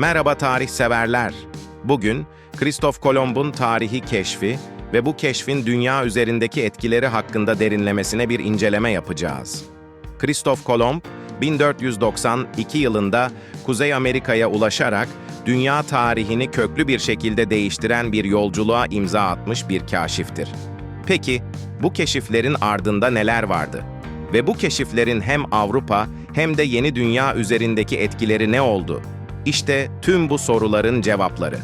Merhaba tarih severler. Bugün Kristof Kolomb'un tarihi keşfi ve bu keşfin dünya üzerindeki etkileri hakkında derinlemesine bir inceleme yapacağız. Kristof Kolomb, 1492 yılında Kuzey Amerika'ya ulaşarak dünya tarihini köklü bir şekilde değiştiren bir yolculuğa imza atmış bir kaşiftir. Peki, bu keşiflerin ardında neler vardı? Ve bu keşiflerin hem Avrupa hem de yeni dünya üzerindeki etkileri ne oldu? İşte tüm bu soruların cevapları.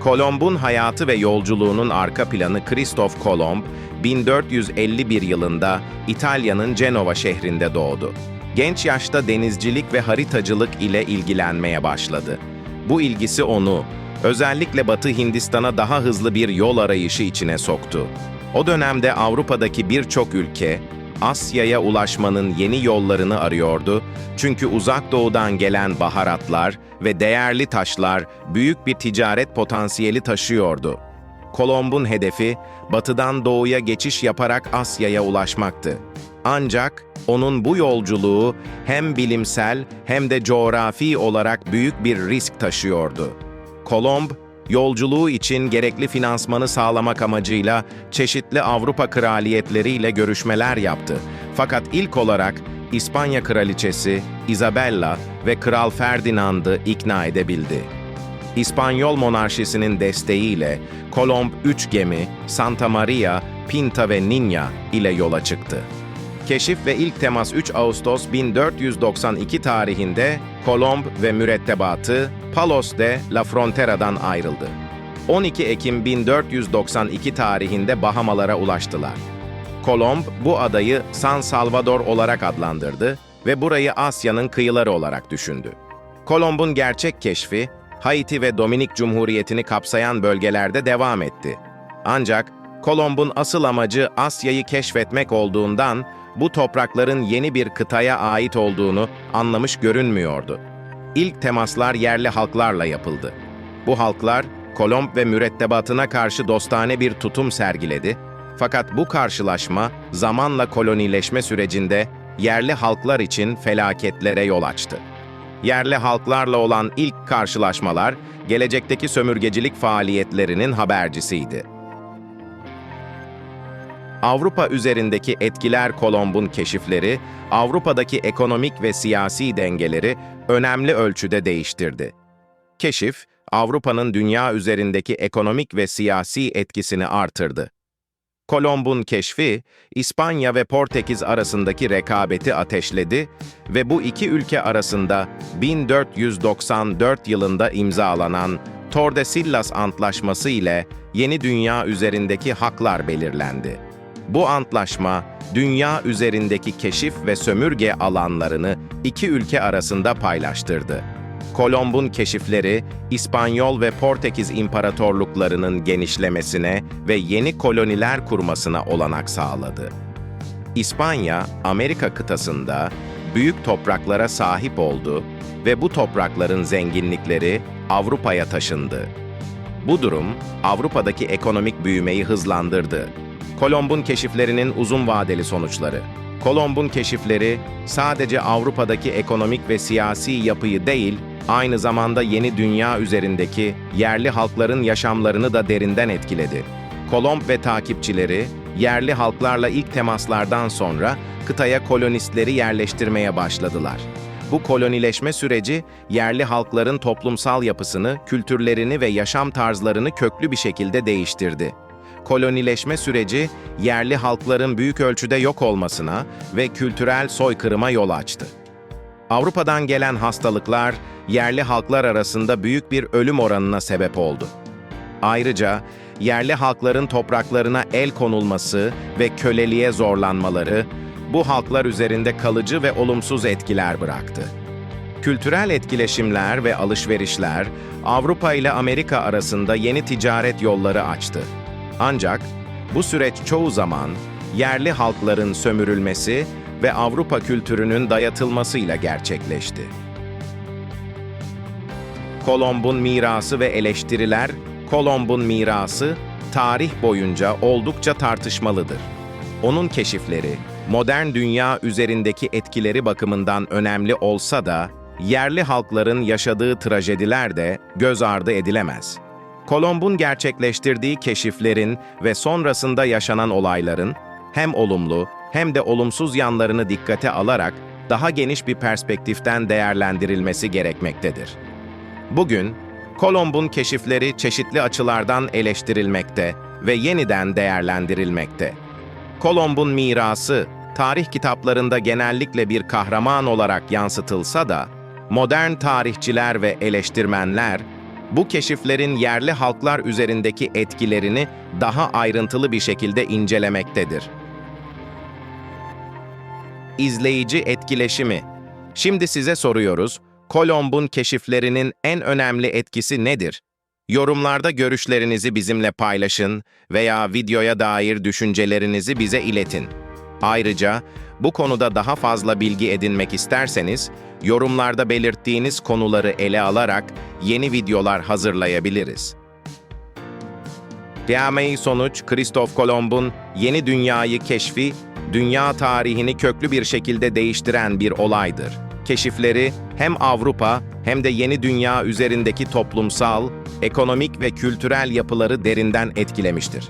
Kolomb'un hayatı ve yolculuğunun arka planı Kristof Kolomb, 1451 yılında İtalya'nın Cenova şehrinde doğdu. Genç yaşta denizcilik ve haritacılık ile ilgilenmeye başladı. Bu ilgisi onu, özellikle Batı Hindistan'a daha hızlı bir yol arayışı içine soktu. O dönemde Avrupa'daki birçok ülke, Asya'ya ulaşmanın yeni yollarını arıyordu çünkü uzak doğudan gelen baharatlar ve değerli taşlar büyük bir ticaret potansiyeli taşıyordu. Kolomb'un hedefi batıdan doğuya geçiş yaparak Asya'ya ulaşmaktı. Ancak onun bu yolculuğu hem bilimsel hem de coğrafi olarak büyük bir risk taşıyordu. Kolomb, yolculuğu için gerekli finansmanı sağlamak amacıyla çeşitli Avrupa kraliyetleriyle görüşmeler yaptı. Fakat ilk olarak İspanya kraliçesi Isabella ve Kral Ferdinand'ı ikna edebildi. İspanyol monarşisinin desteğiyle Kolomb 3 gemi Santa Maria, Pinta ve Niña ile yola çıktı. Keşif ve ilk temas 3 Ağustos 1492 tarihinde Kolomb ve mürettebatı Palos de la Frontera'dan ayrıldı. 12 Ekim 1492 tarihinde Bahamalara ulaştılar. Kolomb bu adayı San Salvador olarak adlandırdı ve burayı Asya'nın kıyıları olarak düşündü. Kolomb'un gerçek keşfi, Haiti ve Dominik Cumhuriyeti'ni kapsayan bölgelerde devam etti. Ancak Kolomb'un asıl amacı Asya'yı keşfetmek olduğundan bu toprakların yeni bir kıtaya ait olduğunu anlamış görünmüyordu. İlk temaslar yerli halklarla yapıldı. Bu halklar Kolomb ve mürettebatına karşı dostane bir tutum sergiledi. Fakat bu karşılaşma zamanla kolonileşme sürecinde yerli halklar için felaketlere yol açtı. Yerli halklarla olan ilk karşılaşmalar gelecekteki sömürgecilik faaliyetlerinin habercisiydi. Avrupa üzerindeki etkiler Kolomb'un keşifleri, Avrupa'daki ekonomik ve siyasi dengeleri önemli ölçüde değiştirdi. Keşif, Avrupa'nın dünya üzerindeki ekonomik ve siyasi etkisini artırdı. Kolomb'un keşfi, İspanya ve Portekiz arasındaki rekabeti ateşledi ve bu iki ülke arasında 1494 yılında imzalanan Tordesillas Antlaşması ile yeni dünya üzerindeki haklar belirlendi. Bu antlaşma, dünya üzerindeki keşif ve sömürge alanlarını iki ülke arasında paylaştırdı. Kolomb'un keşifleri, İspanyol ve Portekiz imparatorluklarının genişlemesine ve yeni koloniler kurmasına olanak sağladı. İspanya, Amerika kıtasında büyük topraklara sahip oldu ve bu toprakların zenginlikleri Avrupa'ya taşındı. Bu durum Avrupa'daki ekonomik büyümeyi hızlandırdı. Kolomb'un keşiflerinin uzun vadeli sonuçları. Kolomb'un keşifleri sadece Avrupa'daki ekonomik ve siyasi yapıyı değil, aynı zamanda yeni dünya üzerindeki yerli halkların yaşamlarını da derinden etkiledi. Kolomb ve takipçileri yerli halklarla ilk temaslardan sonra kıtaya kolonistleri yerleştirmeye başladılar. Bu kolonileşme süreci yerli halkların toplumsal yapısını, kültürlerini ve yaşam tarzlarını köklü bir şekilde değiştirdi kolonileşme süreci yerli halkların büyük ölçüde yok olmasına ve kültürel soykırıma yol açtı. Avrupa'dan gelen hastalıklar yerli halklar arasında büyük bir ölüm oranına sebep oldu. Ayrıca yerli halkların topraklarına el konulması ve köleliğe zorlanmaları bu halklar üzerinde kalıcı ve olumsuz etkiler bıraktı. Kültürel etkileşimler ve alışverişler Avrupa ile Amerika arasında yeni ticaret yolları açtı. Ancak bu süreç çoğu zaman yerli halkların sömürülmesi ve Avrupa kültürünün dayatılmasıyla gerçekleşti. Kolomb'un mirası ve eleştiriler, Kolomb'un mirası tarih boyunca oldukça tartışmalıdır. Onun keşifleri, modern dünya üzerindeki etkileri bakımından önemli olsa da, yerli halkların yaşadığı trajediler de göz ardı edilemez. Kolomb'un gerçekleştirdiği keşiflerin ve sonrasında yaşanan olayların hem olumlu hem de olumsuz yanlarını dikkate alarak daha geniş bir perspektiften değerlendirilmesi gerekmektedir. Bugün, Kolomb'un keşifleri çeşitli açılardan eleştirilmekte ve yeniden değerlendirilmekte. Kolomb'un mirası, tarih kitaplarında genellikle bir kahraman olarak yansıtılsa da, modern tarihçiler ve eleştirmenler, bu keşiflerin yerli halklar üzerindeki etkilerini daha ayrıntılı bir şekilde incelemektedir. İzleyici etkileşimi. Şimdi size soruyoruz, Kolomb'un keşiflerinin en önemli etkisi nedir? Yorumlarda görüşlerinizi bizimle paylaşın veya videoya dair düşüncelerinizi bize iletin. Ayrıca bu konuda daha fazla bilgi edinmek isterseniz, yorumlarda belirttiğiniz konuları ele alarak yeni videolar hazırlayabiliriz. Diamey sonuç, Kristof Kolomb'un yeni dünyayı keşfi, dünya tarihini köklü bir şekilde değiştiren bir olaydır. Keşifleri hem Avrupa hem de yeni dünya üzerindeki toplumsal, ekonomik ve kültürel yapıları derinden etkilemiştir.